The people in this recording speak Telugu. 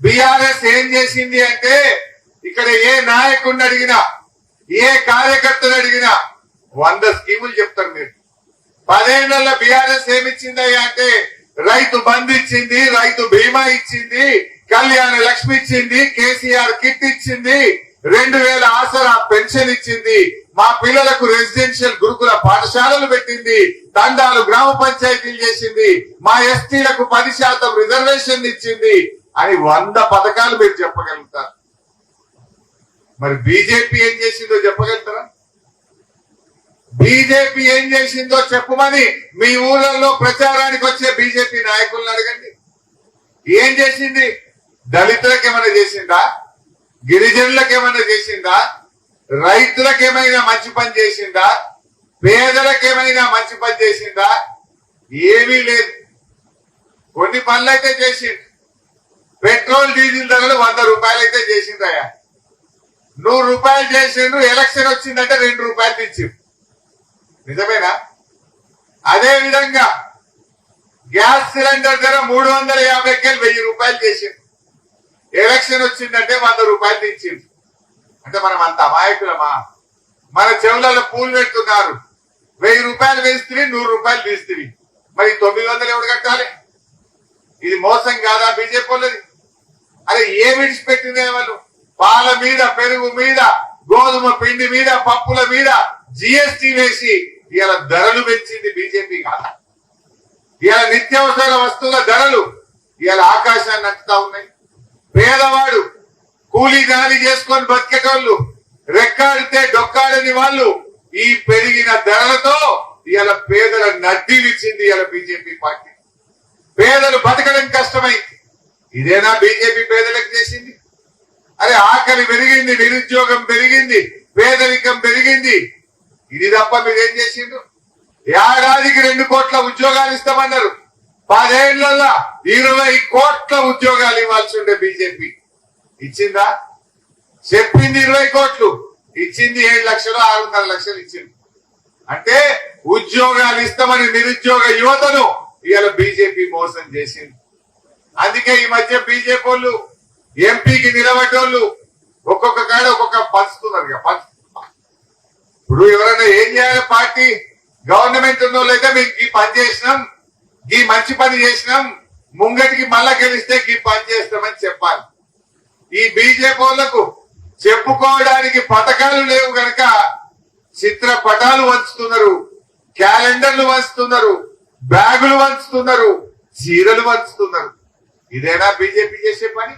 బీఆర్ఎస్ ఏం చేసింది అంటే ఇక్కడ ఏ నాయకుడిని అడిగినా ఏ కార్యకర్తను అడిగినా వంద స్కీములు చెప్తారు మీరు పదేళ్ళ బీఆర్ఎస్ ఏమిచ్చిందయ్యా అంటే రైతు బంద్ ఇచ్చింది రైతు బీమా ఇచ్చింది కళ్యాణ లక్ష్మి ఇచ్చింది కేసీఆర్ కిట్ ఇచ్చింది రెండు వేల ఆసరా పెన్షన్ ఇచ్చింది మా పిల్లలకు రెసిడెన్షియల్ గురుకుల పాఠశాలలు పెట్టింది తండాలు గ్రామ పంచాయతీలు చేసింది మా ఎస్టీలకు పది శాతం రిజర్వేషన్ ఇచ్చింది అని వంద పథకాలు మీరు చెప్పగలుగుతారు? మరి బీజేపీ ఏం చేసిందో చెప్పగలుగుతారా? బీజేపీ ఏం చేసిందో చెప్పమని మీ ఊళ్ళల్లో ప్రచారానికి వచ్చే బీజేపీ నాయకులను అడగండి. ఏం చేసింది? దళితులకు ఏమైనా చేసిందా? గిరిజనులకు ఏమైనా చేసిందా? రైతులకు ఏమైనా మంచి పని చేసిందా? పేదలకు ఏమైనా మంచి పని చేసిందా? ఏమీ లేదు. కొన్ని పనులు అయితే చేసింది పెట్రోల్ డీజిల్ ధరలు వంద రూపాయలు అయితే చేసిందయ్యా నూరు రూపాయలు చేసిండు ఎలక్షన్ వచ్చిందంటే రెండు రూపాయలు తెచ్చి నిజమేనా? అదే విధంగా గ్యాస్ సిలిండర్ ధర మూడు వందల యాభై వెయ్యి రూపాయలు చేసిండు ఎలక్షన్ వచ్చిందంటే వంద రూపాయలు తెచ్చిండు అంటే మనం అంత అమాయకులమా? మన చెవులలో పూలు పెడుతున్నారు. వెయ్యి రూపాయలు వేస్తుంది నూరు రూపాయలు తీస్తుంది మరి తొమ్మిది వందలు ఎవడు కట్టాలి? ఇది మోసం కాదా బీజేపీ వాళ్ళది? అరే ఏ విడిచిపెట్టినే వాళ్ళు పాల మీద పెరుగు మీద గోధుమ పిండి మీద పప్పుల మీద జిఎస్టి వేసి ఇలా ధరలు పెంచింది బీజేపీ కాదా. ఇలా నిత్యావసర వస్తువుల ధరలు ఇలా ఆకాశాన్ని అంటుతా ఉన్నాయి. పేదవాడు కూలీ గాలి చేసుకొని బతికేటోళ్ళు రెక్కాడితే డొక్కాడని వాళ్ళు ఈ పెరిగిన ధరలతో ఇలా పేదల నడ్డిలిచ్చింది ఇలా బీజేపీ పార్టీ. పేదలు బతకడం కష్టమైంది. ఇదేనా బీజేపీ పేదలకు చేసింది? అరే ఆకలి పెరిగింది నిరుద్యోగం పెరిగింది పేదరికం పెరిగింది. ఇది తప్ప మీరేం చేసిండ్రు? ఏడాదికి రెండు కోట్ల ఉద్యోగాలు ఇస్తామన్నారు. పదేళ్ళలో ఇరవై కోట్ల ఉద్యోగాలు ఇవ్వాల్సి ఉండే బీజేపీ. ఇచ్చిందా? చెప్పింది ఇరవై కోట్లు. ఇచ్చింది ఏడు లక్షలు ఆరున్నర లక్షలు ఇచ్చింది. అంటే ఉద్యోగాలు ఇస్తామని నిరుద్యోగ యువతను ఇవాళ బీజేపీ మోసం చేసింది. అందుకే ఈ మధ్య బీజేపీ వాళ్ళు ఎంపీకి నిలబడ్డోళ్ళు ఒక్కొక్క కాడ ఒక్కొక్క పంచుతున్నారు ఇక పంచు. ఇప్పుడు ఎవరైనా ఏం చేయాలి? పార్టీ గవర్నమెంట్ ఉన్న వాళ్ళైతే మేము ఈ పని చేసినాం ఈ మంచి పని చేసినాం ముంగటికి మళ్ళా గెలిస్తే ఈ పని చేస్తామని చెప్పాలి. ఈ బీజేపీ వాళ్ళకు చెప్పుకోవడానికి పథకాలు లేవు గనక చిత్రపటాలు వంచుతున్నారు క్యాలెండర్లు వంచుతున్నారు బ్యాగులు వంచుతున్నారు చీరలు వంచుతున్నారు ఇదేనా బీజేపీ చేసే పని?